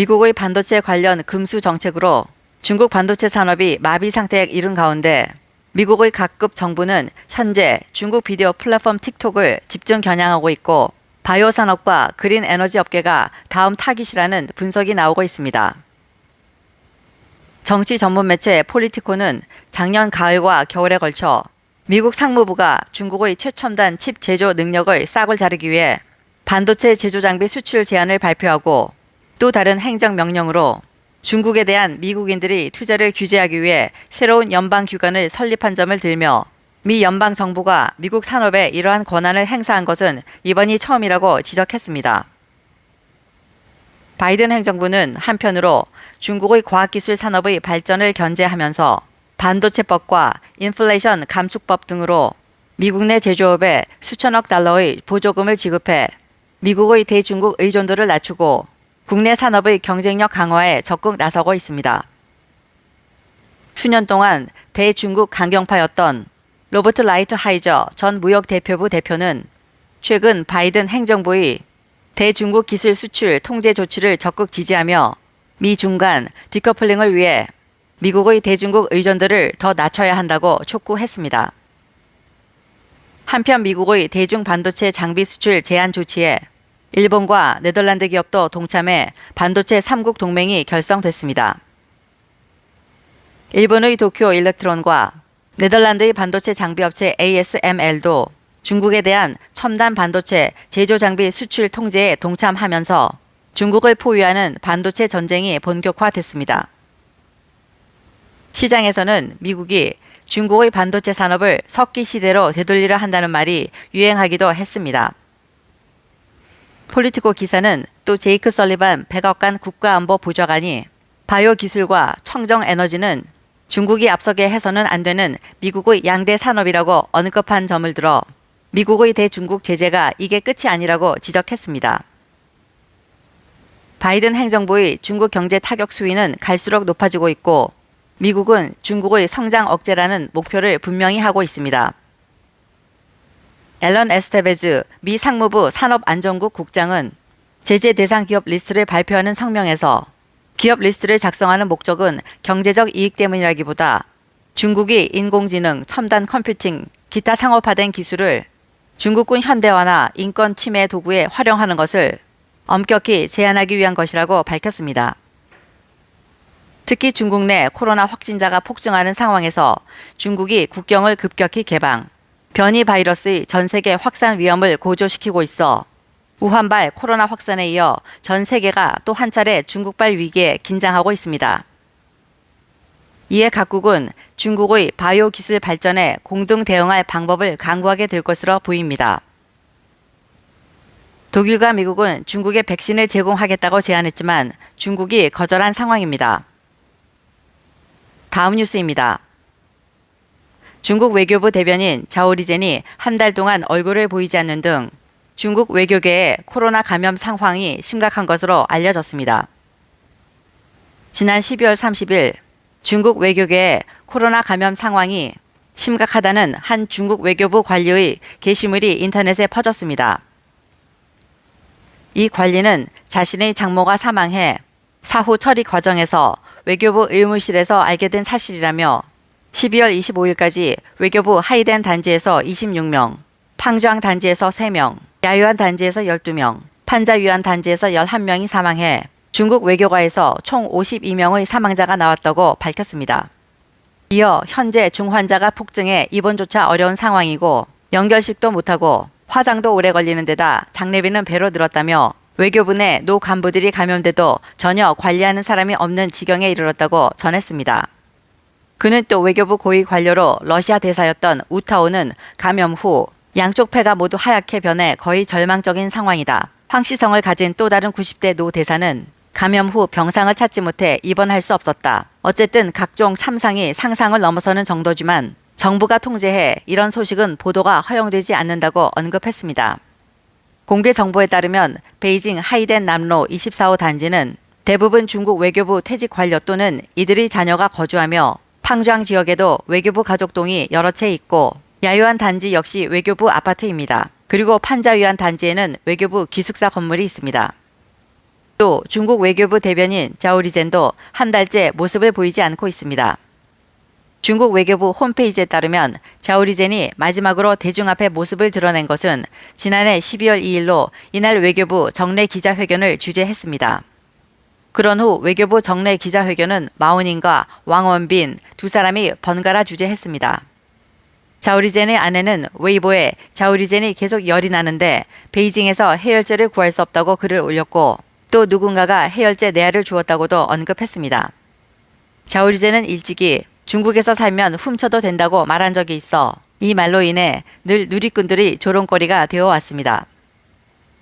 미국의 반도체 관련 금수 정책으로 중국 반도체 산업이 마비 상태에 이른 가운데 미국의 각급 정부는 현재 중국 비디오 플랫폼 틱톡을 집중 겨냥하고 있고 바이오 산업과 그린 에너지 업계가 다음 타깃이라는 분석이 나오고 있습니다. 정치 전문 매체 폴리티코는 작년 가을과 겨울에 걸쳐 미국 상무부가 중국의 최첨단 칩 제조 능력을 싹을 자르기 위해 반도체 제조 장비 수출 제한을 발표하고 또 다른 행정 명령으로 중국에 대한 미국인들이 투자를 규제하기 위해 새로운 연방 기관을 설립한 점을 들며 미 연방 정부가 미국 산업에 이러한 권한을 행사한 것은 이번이 처음이라고 지적했습니다. 바이든 행정부는 한편으로 중국의 과학기술 산업의 발전을 견제하면서 반도체법과 인플레이션 감축법 등으로 미국 내 제조업에 수천억 달러의 보조금을 지급해 미국의 대중국 의존도를 낮추고 국내 산업의 경쟁력 강화에 적극 나서고 있습니다. 수년 동안 대중국 강경파였던 로버트 라이트 하이저 전 무역대표부 대표는 최근 바이든 행정부의 대중국 기술 수출 통제 조치를 적극 지지하며 미 중 간 디커플링을 위해 미국의 대중국 의존도를 더 낮춰야 한다고 촉구했습니다. 한편 미국의 대중 반도체 장비 수출 제한 조치에 일본과 네덜란드 기업도 동참해 반도체 3국 동맹이 결성됐습니다. 일본의 도쿄 일렉트론과 네덜란드의 반도체 장비업체 ASML도 중국에 대한 첨단 반도체 제조 장비 수출 통제에 동참하면서 중국을 포위하는 반도체 전쟁이 본격화됐습니다. 시장에서는 미국이 중국의 반도체 산업을 석기 시대로 되돌리려 한다는 말이 유행하기도 했습니다. 폴리티코 기사는 또 제이크 설리반 백악관 국가안보 보좌관이 바이오 기술과 청정 에너지는 중국이 앞서게 해서는 안 되는 미국의 양대 산업이라고 언급한 점을 들어 미국의 대중국 제재가 이게 끝이 아니라고 지적했습니다. 바이든 행정부의 중국 경제 타격 수위는 갈수록 높아지고 있고 미국은 중국의 성장 억제라는 목표를 분명히 하고 있습니다. 앨런 에스테베즈 미 상무부 산업안전국 국장은 제재 대상 기업 리스트를 발표하는 성명에서 기업 리스트를 작성하는 목적은 경제적 이익 때문이라기보다 중국이 인공지능, 첨단 컴퓨팅, 기타 상업화된 기술을 중국군 현대화나 인권 침해 도구에 활용하는 것을 엄격히 제한하기 위한 것이라고 밝혔습니다. 특히 중국 내 코로나 확진자가 폭증하는 상황에서 중국이 국경을 급격히 개방, 변이 바이러스의 전 세계 확산 위험을 고조시키고 있어 우한발 코로나 확산에 이어 전 세계가 또 한 차례 중국발 위기에 긴장하고 있습니다. 이에 각국은 중국의 바이오 기술 발전에 공동 대응할 방법을 강구하게 될 것으로 보입니다. 독일과 미국은 중국에 백신을 제공하겠다고 제안했지만 중국이 거절한 상황입니다. 다음 뉴스입니다. 중국 외교부 대변인 자오리젠이 한 달 동안 얼굴을 보이지 않는 등 중국 외교계의 코로나 감염 상황이 심각한 것으로 알려졌습니다. 지난 12월 30일 중국 외교계의 코로나 감염 상황이 심각하다는 한 중국 외교부 관리의 게시물이 인터넷에 퍼졌습니다. 이 관리는 자신의 장모가 사망해 사후 처리 과정에서 외교부 의무실에서 알게 된 사실이라며 12월 25일까지 외교부 하이덴 단지에서 26명, 팡주앙 단지에서 3명, 야유안 단지에서 12명, 판자유안 단지에서 11명이 사망해 중국 외교가에서 총 52명의 사망자가 나왔다고 밝혔습니다. 이어 현재 중환자가 폭증해 입원조차 어려운 상황이고 연결식도 못하고 화장도 오래 걸리는 데다 장례비는 배로 늘었다며 외교부 내노 간부들이 감염돼도 전혀 관리하는 사람이 없는 지경에 이르렀다고 전했습니다. 그는 또 외교부 고위 관료로 러시아 대사였던 우타오는 감염 후 양쪽 폐가 모두 하얗게 변해 거의 절망적인 상황이다. 황시성을 가진 또 다른 90대 노 대사는 감염 후 병상을 찾지 못해 입원할 수 없었다. 어쨌든 각종 참상이 상상을 넘어서는 정도지만 정부가 통제해 이런 소식은 보도가 허용되지 않는다고 언급했습니다. 공개 정보에 따르면 베이징 하이덴 남로 24호 단지는 대부분 중국 외교부 퇴직 관료 또는 이들의 자녀가 거주하며 팡주앙 지역에도 외교부 가족동이 여러 채 있고 야유안 단지 역시 외교부 아파트입니다. 그리고 판자유안 단지에는 외교부 기숙사 건물이 있습니다. 또 중국 외교부 대변인 자오리젠도 한 달째 모습을 보이지 않고 있습니다. 중국 외교부 홈페이지에 따르면 자오리젠이 마지막으로 대중 앞에 모습을 드러낸 것은 지난해 12월 2일로 이날 외교부 정례 기자회견을 주재했습니다. 그런 후 외교부 정례 기자회견은 마오닝과 왕원빈 두 사람이 번갈아 주재했습니다. 자오리젠의 아내는 웨이보에 자오리젠이 계속 열이 나는데 베이징에서 해열제를 구할 수 없다고 글을 올렸고 또 누군가가 해열제 내알을 주었다고도 언급했습니다. 자오리젠은 일찍이 중국에서 살면 훔쳐도 된다고 말한 적이 있어 이 말로 인해 늘 누리꾼들이 조롱거리가 되어 왔습니다.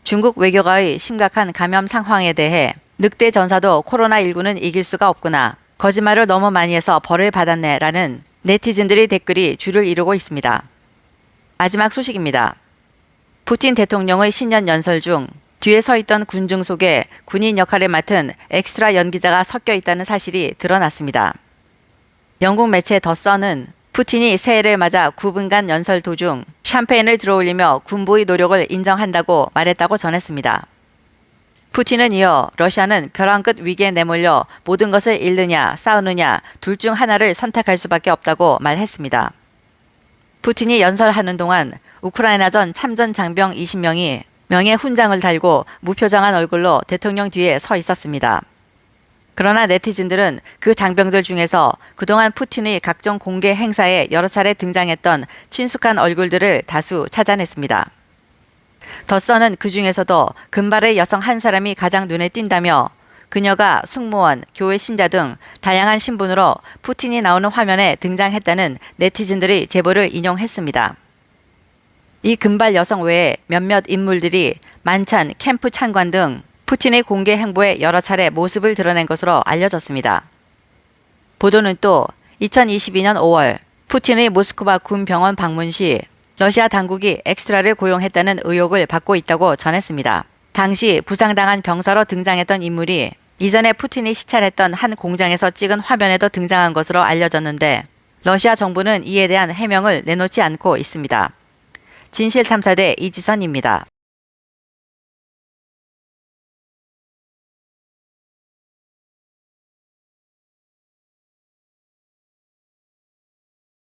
중국 외교가의 심각한 감염 상황에 대해 늑대 전사도 코로나19는 이길 수가 없구나. 거짓말을 너무 많이 해서 벌을 받았네. 라는 네티즌들의 댓글이 줄을 이루고 있습니다. 마지막 소식입니다. 푸틴 대통령의 신년 연설 중 뒤에 서 있던 군중 속에 군인 역할을 맡은 엑스트라 연기자가 섞여 있다는 사실이 드러났습니다. 영국 매체 더 선은 푸틴이 새해를 맞아 9분간 연설 도중 샴페인을 들어올리며 군부의 노력을 인정한다고 말했다고 전했습니다. 푸틴은 이어 러시아는 벼랑 끝 위기에 내몰려 모든 것을 잃느냐 싸우느냐 둘 중 하나를 선택할 수밖에 없다고 말했습니다. 푸틴이 연설하는 동안 우크라이나전 참전 장병 20명이 명예 훈장을 달고 무표정한 얼굴로 대통령 뒤에 서 있었습니다. 그러나 네티즌들은 그 장병들 중에서 그동안 푸틴의 각종 공개 행사에 여러 차례 등장했던 친숙한 얼굴들을 다수 찾아냈습니다. 더서는 그 중에서도 금발의 여성 한 사람이 가장 눈에 띈다며 그녀가 승무원, 교회 신자 등 다양한 신분으로 푸틴이 나오는 화면에 등장했다는 네티즌들의 제보를 인용했습니다. 이 금발 여성 외에 몇몇 인물들이 만찬, 캠프 참관 등 푸틴의 공개 행보에 여러 차례 모습을 드러낸 것으로 알려졌습니다. 보도는 또 2022년 5월 푸틴의 모스크바 군 병원 방문 시 러시아 당국이 엑스트라를 고용했다는 의혹을 받고 있다고 전했습니다. 당시 부상당한 병사로 등장했던 인물이 이전에 푸틴이 시찰했던 한 공장에서 찍은 화면에도 등장한 것으로 알려졌는데 러시아 정부는 이에 대한 해명을 내놓지 않고 있습니다. 진실탐사대 이지선입니다.